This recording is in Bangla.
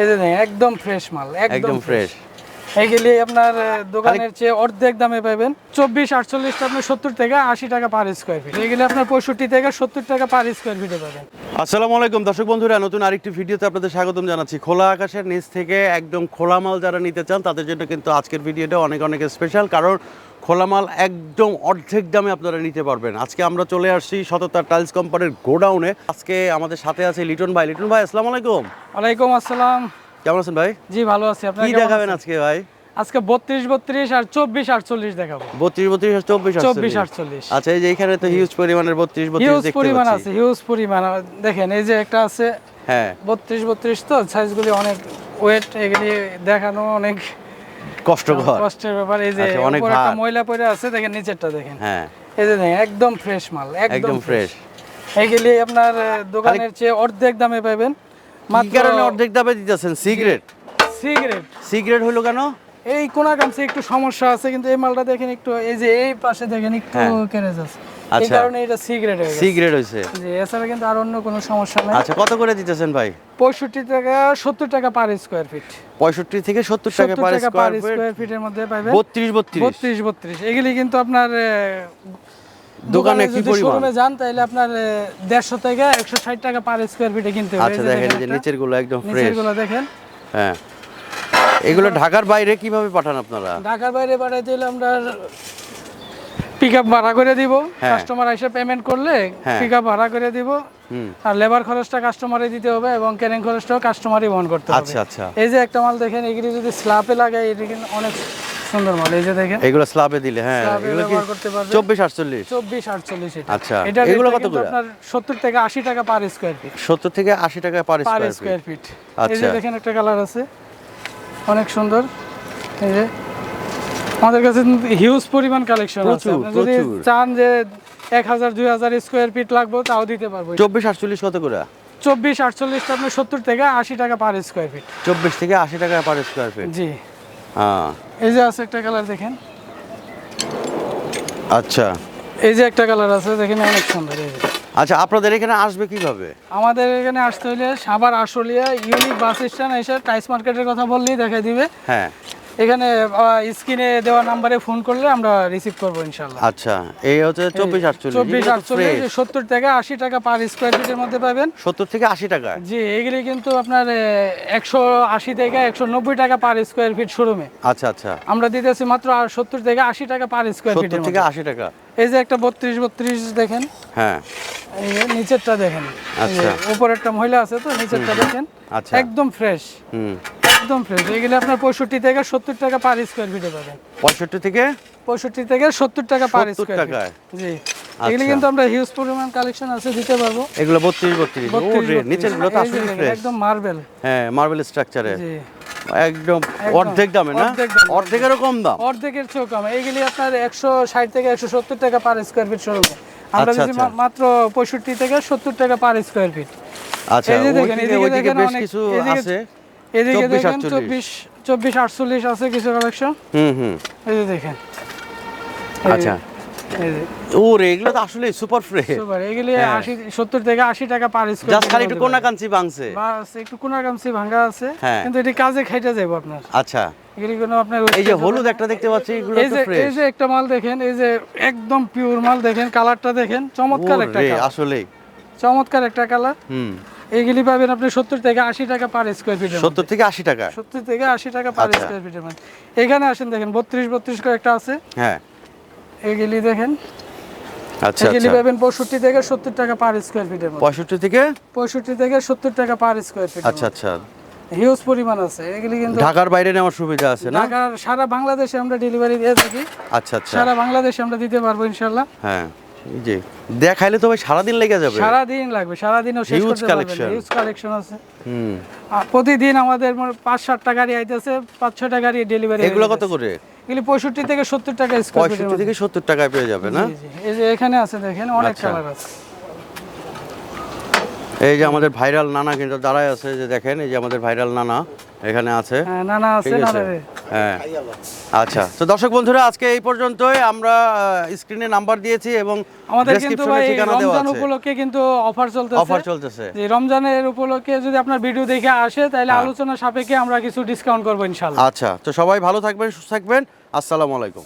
এই যে একদম ফ্রেশ মাল একদম ফ্রেশ এইগুলি আপনার দোকানের চেয়ে অর্ধেক দামে পাবেন। চব্বিশ আটচল্লিশটা আপনার সত্তর থেকে আশি টাকা পার স্কোয়ার ফিট এগুলি আপনার পঁয়ষট্টি থেকে সত্তর টাকা পার স্কোয়ার ফিটে পাবেন। আসসালামু আলাইকুম দর্শক বন্ধুরা নতুন আরেকটি ভিডিওতে আপনাদের স্বাগতম জানাচ্ছি। খোলা আকাশের নিচ থেকে একদম খোলা মাল যারা নিতে চান তাদের জন্য কিন্তু আজকের ভিডিওটা অনেক অনেক স্পেশাল কারণ খোলা মাল একদম অর্ধেক দামে আপনারা নিতে পারবেন। আজকে আমরা চলে আসছি সততার টাইলস কোম্পানির গোডাউনে। আজকে আমাদের সাথে আছে লিটন ভাই। লিটন ভাই আসসালামু আলাইকুম। ওয়ালাইকুম আসসালাম। কেমন আছেন ভাই? জি ভালো আছি। আপনার কি দেখাবেন আজকে ভাই? আজকে বত্রিশ বত্রিশ আর চব্বিশ আটচল্লিশ দেখাবো। বত্রিশ বত্রিশ চব্বিশ চব্বিশ আটচল্লিশ। আচ্ছা এই যে এখানে তো হিউজ পরিমাণের হিউজ পরিমাণ আছে হিউজ পরিমাণ। দেখেন এই যে একটা আছে হ্যাঁ। বত্রিশ বত্রিশ তো সাইজগুলি অনেক ওয়েট এগুলি দেখানো অনেক কষ্টকর। কষ্টের ব্যাপার। এই যে আচ্ছা, অনেক একটা ময়লা পড়ে আছে দেখেন নিচেরটা দেখেন। হ্যাঁ। এই যে দেখেন একদম ফ্রেশ মাল একদম ফ্রেশ এইগুলি আপনার দোকানের চেয়ে অর্ধেক দামে পাবেন। কি কারণে অর্ধেক দামে দিতেছেন? সিগারেট? সিগারেট। সিগারেট হলো কেন? এই কোনা কামছে একটু সমস্যা আছে কিন্তু এই মালটা দেখেন একটু এই যে এই পাশে দেখেন একটু হ্যাঁ। কেরেজ আছে এই আচ্ছা। কারণে এটা সিগারেট হয়ে গেছে। সিগারেট হয়েছে। জি এছাড়া কিন্তু আর অন্য কোনো সমস্যা নাই। আচ্ছা কত করে দিতেছেন ভাই? পঁয়ষট্টি টাকা সত্তর টাকা পার স্কোয়ার ফিট পঁয়ষট্টি থেকে সত্তর টাকা পার স্কোয়ার ফিট স্কোয়ার ফিটের মধ্যে পাবেন বত্রিশ বত্রিশ। বত্রিশ বত্রিশ। এগুলি কিন্তু আপনার দোকানে কি পরিমাণ? শোরুমে যান তাহলে আপনার দেড়শো থেকে একশো ষাট টাকা পার স্কোয়ার ফিটে কিনতে হবে। আচ্ছা দেখেন এই যে নিচেরগুলো একদম ফ্রেশ নিচেরগুলো দেখেন। হ্যাঁ। এগুলো ঢাকার বাইরে কীভাবে পাঠান আপনারা? ঢাকার বাইরে পাঠাইতে হলে আমরা পিক আপ ভাড়া করে দিব। হ্যাঁ। কাস্টমার এসে পেমেন্ট করলে হ্যাঁ। পিক আপ ভাড়া করে দিব। আর লেবার খরচটা কাস্টমারে দিতে হবে এবং ক্যারিং খরচটাও কাস্টমারই বহন করতে হবে। আচ্ছা। আচ্ছা এই যে একটা মাল দেখেন এগুলি যদি স্ল্যাপে লাগাই এটা অনেক সুন্দর মাল এই যে দেখেন। এগুলো স্ল্যাবে দিলে হ্যাঁ এগুলো কি ব্যবহার করতে পারবে চব্বিশ আটচল্লিশ? চব্বিশ আটচল্লিশ এটা। আচ্ছা, এগুলো কত করে? আপনার সত্তর থেকে আশি টাকা পার স্কোয়ার ফিট সত্তর থেকে আশি টাকা পার স্কোয়ার ফিট ফিট এই যে আচ্ছা। দেখেন একটা কালার আছে। অনেক সুন্দর। এই যে আমাদের কাছে হিউজ পরিমাণ কালেকশন আছে। আপনি যদি চান যে এক হাজার দুই হাজার স্কোয়ার ফিট লাগবে তাও দিতে পারব। চব্বিশ আটচল্লিশ কত করে? চব্বিশ আটচল্লিশটা আপনার সত্তর থেকে আশি টাকা পার স্কোয়ার ফিট চব্বিশ থেকে আশি টাকা পার স্কোয়ার ফিট জি। হ্যাঁ। এই যে আছে একটা কালার দেখেন। আচ্ছা। এই যে একটা কালার আছে দেখেন অনেক সুন্দর এই যে। আচ্ছা আপনাদের এখানে আসবে কীভাবে? আমাদের এখানে আসতে হলে সাবার আসলিয়া ইউনিক বাস স্ট্যান্ড এসে টাইস মার্কেটের কথা বললেই দেখা দিবে। হ্যাঁ। এখানে স্ক্রিনে দেওয়া নাম্বারে ফোন করলে আমরা রিসিভ করব ইনশাল্লাহ আচ্ছা এই হচ্ছে চব্বিশ আটচল্লিশ চব্বিশ এগুলো তো আটচল্লিশ fresh। সত্তর থেকে আশি টাকা পার স্কোয়ার ফিটের মধ্যে পাবেন। সত্তর থেকে আশি টাকা? জি এগুলি কিন্তু আপনার একশো আশি থেকে একশো নব্বই টাকা পার স্কোয়ার ফিট শোরুমে আচ্ছা আচ্ছা। আমরা দিতেছি মাত্র সত্তর থেকে আশি টাকা পার স্কোয়ার সত্তর ফিটের থেকে মধ্যে। আশি টাকা? এই যে একটা বত্রিশ বত্রিশ দেখেন হ্যাঁ। এই নিচেরটা দেখেন। আচ্ছা। উপরে একটা মহিলা আছে তো নিচেরটা দেখেন। আচ্ছা। একদম ফ্রেশ হুম। একদম ফ্রেশ এগুলি আপনার পঁয়ষট্টি থেকে সত্তর টাকা পার স্কোয়ার ফিটে পাবেন। পঁয়ষট্টি থেকে? পঁয়ষট্টি থেকে সত্তর টাকা পার 70 স্কোয়ার টাকায়? জি। এগুলি কিন্তু আমরা হিউজ পরিমাণ কালেকশন আছে দিতে পারব। এগুলো বত্রিশ বত্রিশ। ও 32, রে 32 নিচেরগুলো তো আসলে ফ্রেশ একদম মার্বেল হ্যাঁ মার্বেল স্ট্রাকচারে জি। একদম। অর্ধেক দামে না? অর্ধেক অর্ধেকেরও কম দাম। অর্ধেকের চেয়েও কম। এইগুলি আপনার একশো ষাট থেকে একশো সত্তর টাকা পার স্কোয়ার ফিট শোরুমে আমরা আচ্ছা, দিচ্ছি আচ্ছা। মাত্র পঁয়ষট্টি থেকে সত্তর টাকা পার স্কোয়ার ফিট আচ্ছা এই যে দেখেন এদিকে দেখেন অনেক কিছু আছে। এদিকে 24, দেখেন 48 চব্বিশ চব্বিশ আটচল্লিশ আছে কিছু কালেকশন হুম হুম। এই যে দেখেন। আচ্ছা। এই যে। ও রে এগুলো তো আসলে সুপার ফ্রেশ সুপার এগুলি হ্যাঁ। আশি থেকে আশি টাকা পার স্কোয়ার জাস্ট খালি একটু কোনা কাঞ্চি ভাঙছে। বাস একটু কোনা কামছি ভাঙা আছে। হ্যাঁ। কিন্তু এটি কাজে খাইতে আপনার। আচ্ছা। এগুলি কোনো আপনার এই যে হলুদ একটা দেখতে পাচ্ছি এগুলো এই তো যে এই যে একটা মাল দেখেন এই যে একদম পিওর মাল দেখেন কালারটা দেখেন চমৎকার একটা চমৎকার একটা কালার হুম। এইগুলি পাবেন আপনি সত্তর থেকে আশি টাকা পার স্কোয়ার ফিটের সত্তর থেকে আশি টাকা? সত্তর থেকে আশি টাকা পার আচ্ছা। স্কোয়ার ফিটের মধ্যে। এখানে আসেন দেখেন বত্রিশ বত্রিশ করে একটা আছে। হ্যাঁ। এইগুলি দেখেন। আচ্ছা এগুলি আচ্ছা। পাবেন পঁয়ষট্টি থেকে সত্তর টাকা পার স্কোয়ার ফিটের মধ্যে। পঁয়ষট্টি থেকে? পঁয়ষট্টি থেকে সত্তর টাকা পার স্কোয়ার ফিট আচ্ছা আচ্ছা। হিউজ পরিমাণ আছে। এগুলি কিন্তু ঢাকার বাইরে নেওয়ার সুবিধা আছে না? ঢাকার সারা বাংলাদেশে আমরা ডেলিভারি দিয়ে থাকি। আচ্ছা আচ্ছা। সারা বাংলাদেশে আমরা দিতে পারব ইনশাল্লাহ হ্যাঁ। যে দেখাইলে তো ভাই সারাদিন লেগে যাবে। সারা দিন লাগবে সারা দিনও শেষ Huge করতে পারবেন হিউজ কালেকশন আছে। হুম। আর প্রতিদিন আমাদের পাঁচ সাতটা গাড়ি আইতেছে পাঁচ গাড়ি ডেলিভারি এগুলো কত করে? এগুলি পঁয়ষট্টি থেকে সত্তর টাকা স্কোয়ার পঁয়ষট্টি থেকে সত্তর টাকায় পেয়ে যাবে না? এই যে এখানে আছে দেখেন অনেক আচ্ছা। কালার আছে। এই যে আমাদের ভাইরাল নানা কিন্তু দাঁড়ায় আছে যে দেখেন এই যে আমাদের ভাইরাল নানা এখানে আছে। হ্যাঁ নানা আছে নানা হ্যাঁ। আচ্ছা। তো দর্শক বন্ধুরা আজকে এই পর্যন্তই। আমরা স্ক্রিনে নাম্বার দিয়েছি এবং আমাদের কিন্তু ভাই রমজান উপলক্ষে কিন্তু অফার চলতেছে। অফার চলতেছে। যে রমজানের উপলক্ষে যদি আপনার ভিডিও দেখে আসে তাহলে হ্যাঁ। আলোচনা সাপেক্ষে আমরা কিছু ডিসকাউন্ট করব ইনশাল্লাহ আচ্ছা। তো সবাই ভালো থাকবেন সুস্থ থাকবেন। আসসালামু আলাইকুম।